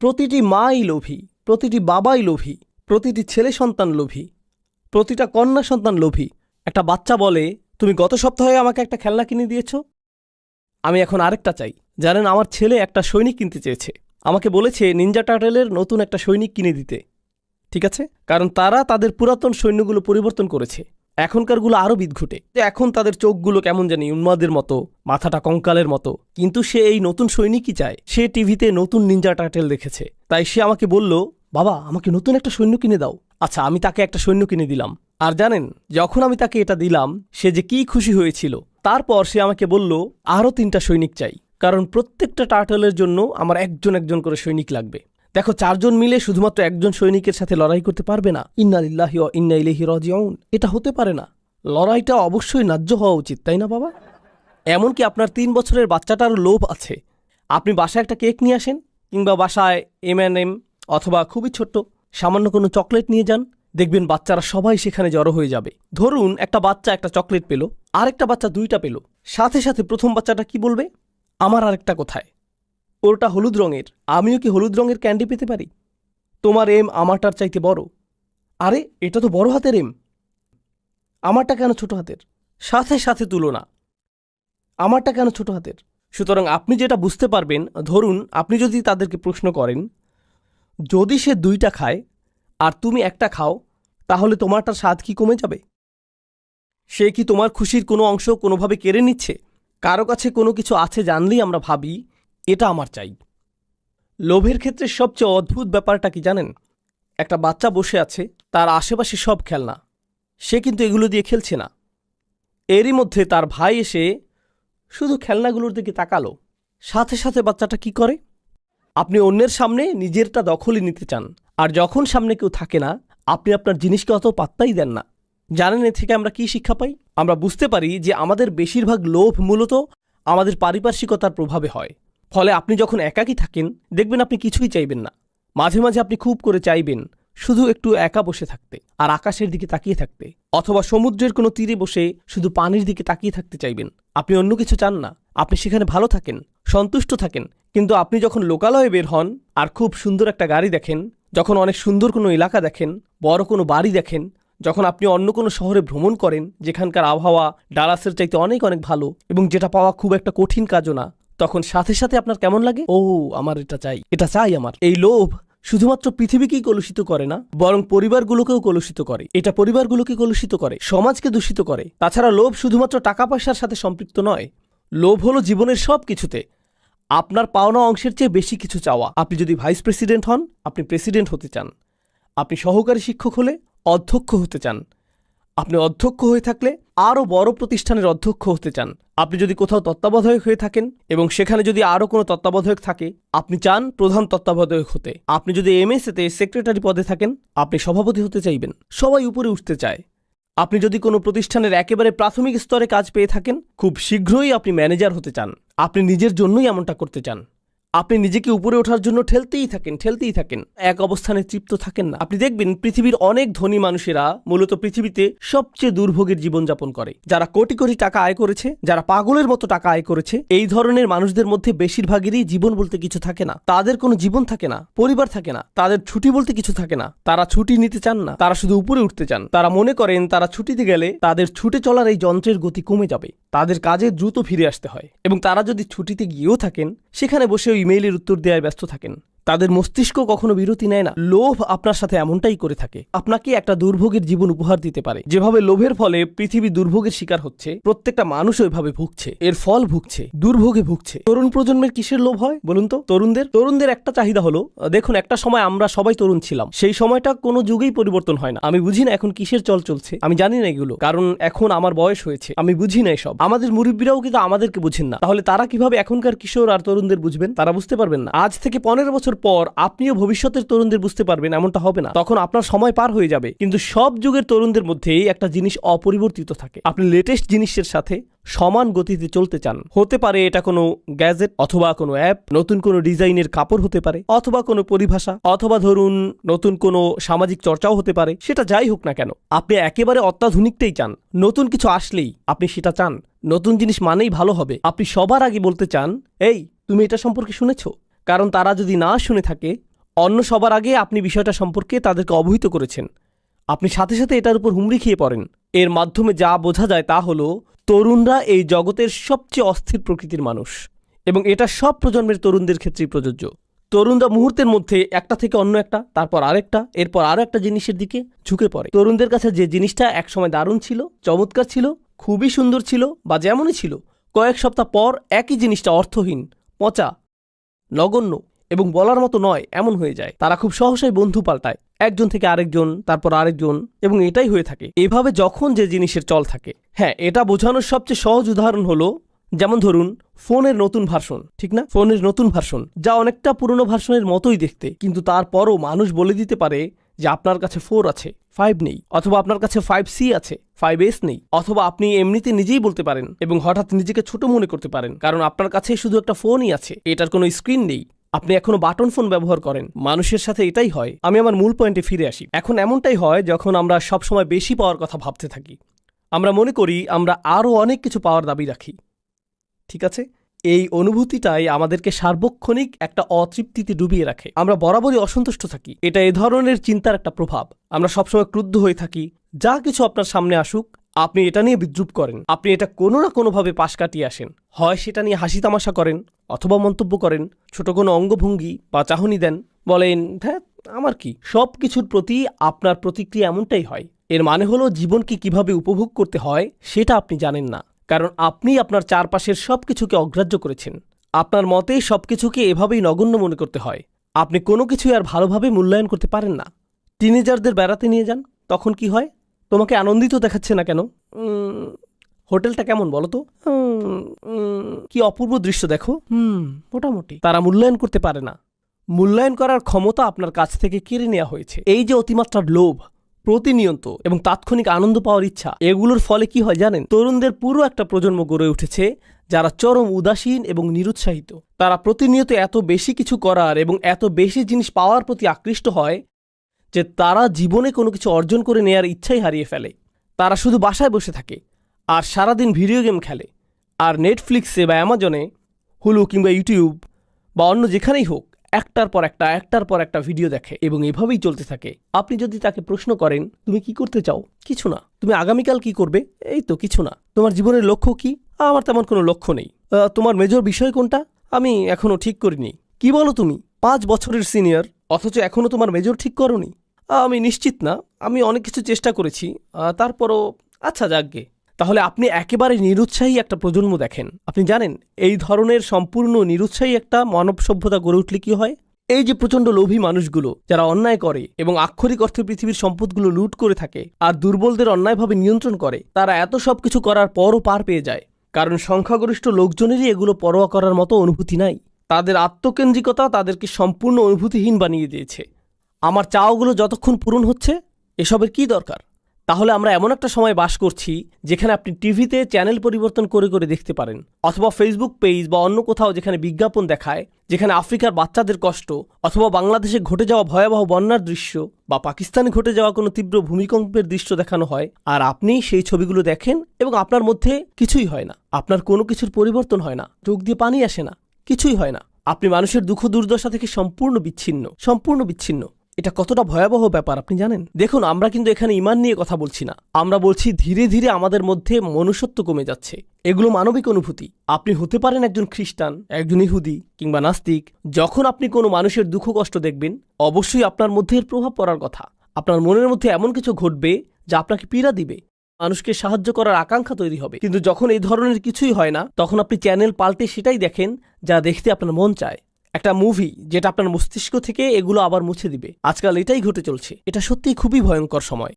প্রতিটি মাই লোভী, প্রতিটি বাবাই লোভী, প্রতিটি ছেলে সন্তান লোভী, প্রতিটা কন্যা সন্তান লোভী। একটা বাচ্চা বলে, তুমি গত সপ্তাহে আমাকে একটা খেলনা কিনে দিয়েছ? আমি এখন আরেকটা চাই। জানেন, আমার ছেলে একটা সৈনিক কিনতে চেয়েছে। আমাকে বলেছে, নিনজা টার্টেলের নতুন একটা সৈনিক কিনে দিতে। ঠিক আছে? কারণ তারা তাদের পুরাতন সৈন্যগুলো পরিবর্তন করেছে। এখনকারগুলো আরও বিদঘুটে। যে এখন তাদের চোখগুলো কেমন জানি উন্মাদের মতো, মাথাটা কঙ্কালের মতো। কিন্তু সে এই নতুন সৈনিকই চায়। সে টিভিতে নতুন নিনজা টার্টেল দেখেছে। তাই সে আমাকে বলল, বাবা, আমাকে নতুন একটা সৈন্য কিনে দাও। আচ্ছা আমি তাকে একটা সৈন্য কিনে দিলাম। আর জানেন, যখন আমি তাকে এটা দিলাম, সে যে কি খুশি হয়েছিল, তারপর সে আমাকে বলল আরও তিনটা সৈনিক চাই। কারণ প্রত্যেকটা টার্টলের জন্য আমার একজন একজন করে সৈনিক লাগবে। দেখো, চারজন মিলে শুধুমাত্র একজন সৈনিকের সাথে লড়াই করতে পারবে না। ইন্নালিল্লাহি ও ইন্না ইলাইহি রাজিউন। এটা হতে পারে না। লড়াইটা অবশ্যই ন্যায্য হওয়া উচিত, তাই না বাবা? এমনকি আপনার তিন বছরের বাচ্চাটার লোভ আছে। আপনি বাসায় একটা কেক নিয়ে আসেন, কিংবা বাসায় এম এন এম অথবা খুবই ছোট্ট, সামান্য কোনো চকলেট নিয়ে যান, দেখবেন বাচ্চারা সবাই সেখানে জড়ো হয়ে যাবে। ধরুন, একটা বাচ্চা একটা চকলেট পেল, আরেকটা বাচ্চা দুইটা পেল। সাথে সাথে প্রথম বাচ্চাটা কি বলবে? আমার আরেকটা কোথায়? ওরটা হলুদ রঙের। আমিও কি হলুদ রঙের ক্যান্ডি পেতে পারি? তোমার এম আমারটার চাইতে বড়। আরে, এটা তো বড় হাতের এম। আমারটা কেন ছোট হাতের? সাথে সাথে তুলনা আমারটা কেন ছোট হাতের? সুতরাং আপনি যেটা বুঝতে পারবেন, ধরুন আপনি যদি তাদেরকে প্রশ্ন করেন, যদি সে দুইটা খায় আর তুমি একটা খাও, তাহলে তোমারটার স্বাদ কি কমে যাবে? সে কি তোমার খুশির কোনো অংশ কোনোভাবে কেড়ে নিচ্ছে? কারও কাছে কোনো কিছু আছে জানলেই আমরা ভাবি এটা আমার চাই। লোভের ক্ষেত্রে সবচেয়ে অদ্ভুত ব্যাপারটা কি জানেন? একটা বাচ্চা বসে আছে, তার আশেপাশে সব খেলনা। সে কিন্তু এগুলো দিয়ে খেলছে না। এরই মধ্যে তার ভাই এসে শুধু খেলনাগুলোর দিকে তাকালো। সাথে সাথে বাচ্চাটা কি করে? আপনি অন্যের সামনে নিজেরটা দখলই নিতে চান, আর যখন সামনে কেউ থাকে না, আপনি আপনার জিনিসকে অত পাত্তাই দেন না। জানেন এ থেকে আমরা কি শিক্ষা পাই? আমরা বুঝতে পারি যে আমাদের বেশিরভাগ লোভ মূলত আমাদের পারিপার্শ্বিকতার প্রভাবে হয়। ফলে আপনি যখন একাকী থাকেন, দেখবেন আপনি কিছুই চাইবেন না। মাঝে মাঝে আপনি খুব করে চাইবেন শুধু একটু একা বসে থাকতে আর আকাশের দিকে তাকিয়ে থাকতে অথবা সমুদ্রের কোনো তীরে বসে শুধু পানির দিকে তাকিয়ে থাকতে চাইবেন। আপনি অন্য কিছু চান না। আপনি সেখানে ভালো থাকেন, সন্তুষ্ট থাকেন। কিন্তু আপনি যখন লোকালয়ে বের হন আর খুব সুন্দর একটা গাড়ি দেখেন, যখন অনেক সুন্দর কোনো এলাকা দেখেন, বড় কোনো বাড়ি দেখেন, যখন আপনি অন্য কোনো শহরে ভ্রমণ করেন, যেখানকার আবহাওয়া ডালাসের চাইতে অনেক অনেক ভালো এবং যেটা পাওয়া খুব একটা কঠিন কাজও না তখন সাথে সাথে আপনার কেমন লাগে? ও, আমার এটা চাই। এটা চাই আমার। এই লোভ শুধুমাত্র পৃথিবীকেই কলুষিত করে না, বরং পরিবারগুলোকেও কলুষিত করে। এটা পরিবারগুলোকে কলুষিত করে, সমাজকে দূষিত করে। তাছাড়া লোভ শুধুমাত্র টাকা পয়সার সাথে সম্পৃক্ত নয়, লোভ হলো জীবনের সব কিছুতে আপনার পাওনা অংশের চেয়ে বেশি কিছু চাওয়া। আপনি যদি ভাইস প্রেসিডেন্ট হন, আপনি প্রেসিডেন্ট হতে চান। আপনি সহকারী শিক্ষক হলে অধ্যক্ষ হতে চান। আপনি অধ্যক্ষ হয়ে থাকলে আরও বড় প্রতিষ্ঠানের অধ্যক্ষ হতে চান। আপনি যদি কোথাও তত্ত্বাবধায়ক হয়ে থাকেন এবং সেখানে যদি আরও কোনো তত্ত্বাবধায়ক থাকে, আপনি চান প্রধান তত্ত্বাবধায়ক হতে। আপনি যদি এম এমএসএতে সেক্রেটারি পদে থাকেন, আপনি সভাপতি হতে চাইবেন। সবাই উপরে উঠতে চায়। আপনি যদি কোনো প্রতিষ্ঠানের একেবারে প্রাথমিক স্তরে কাজ পেয়ে থাকেন, খুব শীঘ্রই আপনি ম্যানেজার হতে চান। আপনি নিজের জন্যই এমনটা করতে চান। আপনি নিজেকে উপরে ওঠার জন্য ঠেলতেই থাকেন ঠেলতেই থাকেন। এক অবস্থানে তৃপ্ত থাকেন না। আপনি দেখবেন পৃথিবীর অনেক ধনী মানুষেরা মূলত পৃথিবীতে সবচেয়ে দুর্ভোগের জীবনযাপন করে। যারা কোটি কোটি টাকা আয় করেছে, যারা পাগলের মতো টাকা আয় করেছে, এই ধরনের মানুষদের মধ্যে বেশিরভাগেরই জীবন বলতে কিছু থাকে না। তাদের কোনো জীবন থাকে না, পরিবার থাকে না, তাদের ছুটি বলতে কিছু থাকে না। তারা ছুটি নিতে চান না, তারা শুধু উপরে উঠতে চান। তারা মনে করেন তারা ছুটিতে গেলে তাদের ছুটে চলার এই যন্ত্রের গতি কমে যাবে। তাদের কাজে দ্রুত ফিরে আসতে হয় এবং তারা যদি ছুটিতে গিয়েও থাকেন, সেখানে বসে ওই ইমেইলের উত্তর দেওয়ায় ব্যস্ত থাকেন। তাদের মস্তিষ্ক কখনো বিরতি নেয় না। লোভ আপনার সাথে এমনটাই করে থাকে। আপনাকে একটা দুর্ভোগের জীবন উপহার দিতে পারে। যেভাবে লোভের ফলে পৃথিবী দুর্ভোগের শিকার হচ্ছে, প্রত্যেকটা মানুষ ওইভাবে ভুগছে। এর ফল ভুগছে, দুর্ভোগে ভুগছে। তরুণ প্রজন্মের কিসের লোভ হয় বলুন তো? তরুণদের? তরুণদের একটা চাহিদা হলো, দেখুন, একটা সময় আমরা সবাই তরুণ ছিলাম। সেই সময়টা কোনো যুগেই পরিবর্তন হয় না। আমি বুঝি না এখন কিসের চল চলছে। আমি জানি না এগুলো, কারণ এখন আমার বয়স হয়েছে। আমি বুঝি না এসব। আমাদের মুরব্বীরাও কিন্তু আমাদেরকে বুঝেন না। তাহলে তারা কীভাবে এখনকার কিশোর আর তরুণদের বুঝবেন? তারা বুঝতে পারবেন না। আজ থেকে পনেরো বছর পর আপনিও ভবিষ্যতের তরুণদের বুঝতে পারবেন এমনটা হবে না। তখন আপনার সময় পার হয়ে যাবে। কিন্তু সব যুগের তরুণদের মধ্যেই একটা জিনিস অপরিবর্তিত থাকে। আপনি লেটেস্ট জিনিসের সাথে সমান গতিতে চলতে চান। হতে পারে এটা কোনো গ্যাজেট অথবা কোনো অ্যাপ নতুন কোনো ডিজাইনের কাপড় হতে পারে, অথবা কোনো পরিভাষা, অথবা ধরুন নতুন কোনো সামাজিক চর্চাও হতে পারে, সেটা যাই হোক না কেন, আপনি একেবারে অত্যাধুনিকটাই চান। নতুন কিছু আসলেই আপনি সেটা চান। নতুন জিনিস মানেই ভালো হবে। আপনি সবার আগে বলতে চান, এই, তুমি এটা সম্পর্কে শুনেছো? কারণ তারা যদি না শুনে থাকে, অন্য সবার আগে আপনি বিষয়টা সম্পর্কে তাদেরকে অবহিত করেছেন। আপনি সাথে সাথে এটার উপর হুমড়ি খেয়ে পড়েন। এর মাধ্যমে যা বোঝা যায় তা হলো, তরুণরা এই জগতের সবচেয়ে অস্থির প্রকৃতির মানুষ এবং এটা সব প্রজন্মের তরুণদের ক্ষেত্রেই প্রযোজ্য। তরুণরা মুহূর্তের মধ্যে একটা থেকে অন্য একটা, তারপর আরেকটা, এরপর আরও একটা জিনিসের দিকে ঝুঁকে পড়ে। তরুণদের কাছে যে জিনিসটা একসময় দারুণ ছিল, চমৎকার ছিল, খুবই সুন্দর ছিল বা যেমনই ছিল, কয়েক সপ্তাহ পর একই জিনিসটা অর্থহীন, পচা নগণ্য এবং বলার মতো নয়, এমন হয়ে যায়। তারা খুব সহসাই বন্ধু পাল্টায়। একজন থেকে আরেকজন, তারপর আরেকজন এবং এটাই হয়ে থাকে। এভাবে যখন যে জিনিসের চল থাকে। হ্যাঁ এটা বোঝানোর সবচেয়ে সহজ উদাহরণ হলো, যেমন ধরুন, ফোনের নতুন ভার্সন, ঠিক না? ফোনের নতুন ভার্সন, যা অনেকটা পুরনো ভার্সনের মতোই দেখতে। কিন্তু তারপরও মানুষ বলে দিতে পারে যে আপনার কাছে ফোর আছে ফাইভ নেই, অথবা আপনার কাছে ফাইভ সি আছে ফাইভ এস নেই, অথবা আপনি এমনিতে নিজেই বলতে পারেন এবং হঠাৎ নিজেকে ছোট মনে করতে পারেন, কারণ আপনার কাছে শুধু একটা ফোনই আছে, এটার কোনো স্ক্রিন নেই। আপনি এখনও বাটন ফোন ব্যবহার করেন, মানুষের সাথে এটাই হয়, আমি আমার মূল পয়েন্টে ফিরে আসি। এখন এমনটাই হয় যখন আমরা সবসময় বেশি পাওয়ার কথা ভাবতে থাকি। আমরা মনে করি আমরা আরও অনেক কিছু পাওয়ার দাবি রাখি। ঠিক আছে? এই অনুভূতিটাই আমাদেরকে সার্বক্ষণিক একটা অতৃপ্তিতে ডুবিয়ে রাখে। আমরা বরাবরই অসন্তুষ্ট থাকি। এটা এ ধরনের চিন্তার একটা প্রভাব। আমরা সবসময় ক্রুদ্ধ হয়ে থাকি। যা কিছু আপনার সামনে আসুক, আপনি এটা নিয়ে বিদ্রুপ করেন। আপনি এটা কোনো না কোনোভাবে পাশ কাটিয়ে আসেন। হয় সেটা নিয়ে হাসি তামাশা করেন, অথবা মন্তব্য করেন, ছোট কোনো অঙ্গভঙ্গি বা চাহনি দেন, বলেন হ্যাঁ আমার কি? সব কিছুর প্রতি আপনার প্রতিক্রিয়া এমনটাই হয়। এর মানে হলো জীবনকে কীভাবে উপভোগ করতে হয়, সেটা আপনি জানেন না। কারণ আপনি আপনার চারপাশের সব কিছুকে অগ্রাহ্য করেছেন। আপনার মতে সব কিছুকে এভাবেই নগণ্য মনে করতে হয়। আপনি কোনো কিছুই আর ভালোভাবে মূল্যায়ন করতে পারেন না। টিনেজারদের বেড়াতে নিয়ে যান তখন কি হয়? তোমাকে আনন্দিত দেখাচ্ছে না কেন? হোটেলটা কেমন বলো তো? কি অপূর্ব দৃশ্য দেখো। হুম। মোটামুটি। তারা মূল্যায়ন করতে পারে না। মূল্যায়ন করার ক্ষমতা আপনার কাছ থেকে কেড়ে নেওয়া হয়েছে। এই যে অতিমাত্রার লোভ প্রতিনিয়ত এবং তাৎক্ষণিক আনন্দ পাওয়ার ইচ্ছা, এগুলোর ফলে কি হয় জানেন? তরুণদের পুরো একটা প্রজন্ম গড়ে উঠেছে যারা চরম উদাসীন এবং নিরুৎসাহিত। তারা প্রতিনিয়ত এত বেশি কিছু করার এবং এত বেশি জিনিস পাওয়ার প্রতি আকৃষ্ট হয় যে তারা জীবনে কোনো কিছু অর্জন করে নেয়ার ইচ্ছাই হারিয়ে ফেলে। তারা শুধু বাসায় বসে থাকে আর সারাদিন ভিডিও গেম খেলে আর নেটফ্লিক্সে বা অ্যামাজনে হুলু কিংবা ইউটিউব বা অন্য যেখানেই হোক একটার পর একটা, একটার পর একটা ভিডিও দেখে এবং এভাবেই চলতে থাকে। আপনি যদি তাকে প্রশ্ন করেন, তুমি কি করতে চাও? কিছু না। তুমি আগামীকাল কি করবে? এই তো, কিছু না। তোমার জীবনের লক্ষ্য কি? আমার তেমন কোনো লক্ষ্য নেই। তোমার মেজর বিষয় কোনটা? আমি এখনও ঠিক করিনি। কি বলো তুমি? পাঁচ বছরের সিনিয়র অথচ এখনও তোমার মেজর ঠিক করনি। আমি নিশ্চিত না। আমি অনেক কিছু চেষ্টা করেছি। তারপরও আচ্ছা যাকগে তাহলে আপনি একেবারে নিরুৎসাহী একটা প্রজন্ম দেখেন। আপনি জানেন, এই ধরনের সম্পূর্ণ নিরুৎসাহী একটা মানব সভ্যতা গড়ে উঠলে কি হয়? এই যে প্রচণ্ড লোভী মানুষগুলো, যারা অন্যায় করে এবং আক্ষরিক অর্থে পৃথিবীর সম্পদগুলো লুট করে থাকে আর দুর্বলদের অন্যায়ভাবে নিয়ন্ত্রণ করে, তারা এত সব কিছু করার পরও পার পেয়ে যায়। কারণ সংখ্যাগরিষ্ঠ লোকজনেরই এগুলো পরোয়া করার মতো অনুভূতি নাই। তাদের আত্মকেন্দ্রিকতা তাদেরকে সম্পূর্ণ অনুভূতিহীন বানিয়ে দিয়েছে। আমার চাওয়াগুলো যতক্ষণ পূরণ হচ্ছে, এসবের কি দরকার? তাহলে আমরা এমন একটা সময় বাস করছি যেখানে আপনি টিভিতে চ্যানেল পরিবর্তন করে করে দেখতে পারেন, অথবা ফেসবুক পেজ বা অন্য কোথাও যেখানে বিজ্ঞাপন দেখায়, যেখানে আফ্রিকার বাচ্চাদের কষ্ট, অথবা বাংলাদেশে ঘটে যাওয়া ভয়াবহ বন্যার দৃশ্য বা পাকিস্তানে ঘটে যাওয়া কোনো তীব্র ভূমিকম্পের দৃশ্য দেখানো হয়, আর আপনি সেই ছবিগুলো দেখেন এবং আপনার মধ্যে কিছুই হয় না। আপনার কোনো কিছুর পরিবর্তন হয় না, চোখ দিয়ে পানি আসে না, কিছুই হয় না। আপনি মানুষের দুঃখ দুর্দশা থেকে সম্পূর্ণ বিচ্ছিন্ন সম্পূর্ণ বিচ্ছিন্ন। এটা কতটা ভয়াবহ ব্যাপার, আপনি জানেন? দেখুন, আমরা কিন্তু এখানে ইমান নিয়ে কথা বলছি না। আমরা বলছি ধীরে ধীরে আমাদের মধ্যে মনুষ্যত্ব কমে যাচ্ছে। এগুলো মানবিক অনুভূতি। আপনি হতে পারেন একজন খ্রিস্টান, একজন ইহুদি কিংবা নাস্তিক। যখন আপনি কোনো মানুষের দুঃখ কষ্ট দেখবেন, অবশ্যই আপনার মধ্যে এর প্রভাব পড়ার কথা। আপনার মনের মধ্যে এমন কিছু ঘটবে যা আপনাকে পীড়া দিবে। মানুষকে সাহায্য করার আকাঙ্ক্ষা তৈরি হবে। কিন্তু যখন এই ধরনের কিছুই হয় না, তখন আপনি চ্যানেল পাল্টে সেটাই দেখেন যা দেখতে আপনার মন চায়। একটা মুভি যেটা আপনার মস্তিষ্ক থেকে এগুলো আবার মুছে দিবে। আজকাল এটাই ঘটে চলছে। এটা সত্যিই খুবই ভয়ঙ্কর সময়।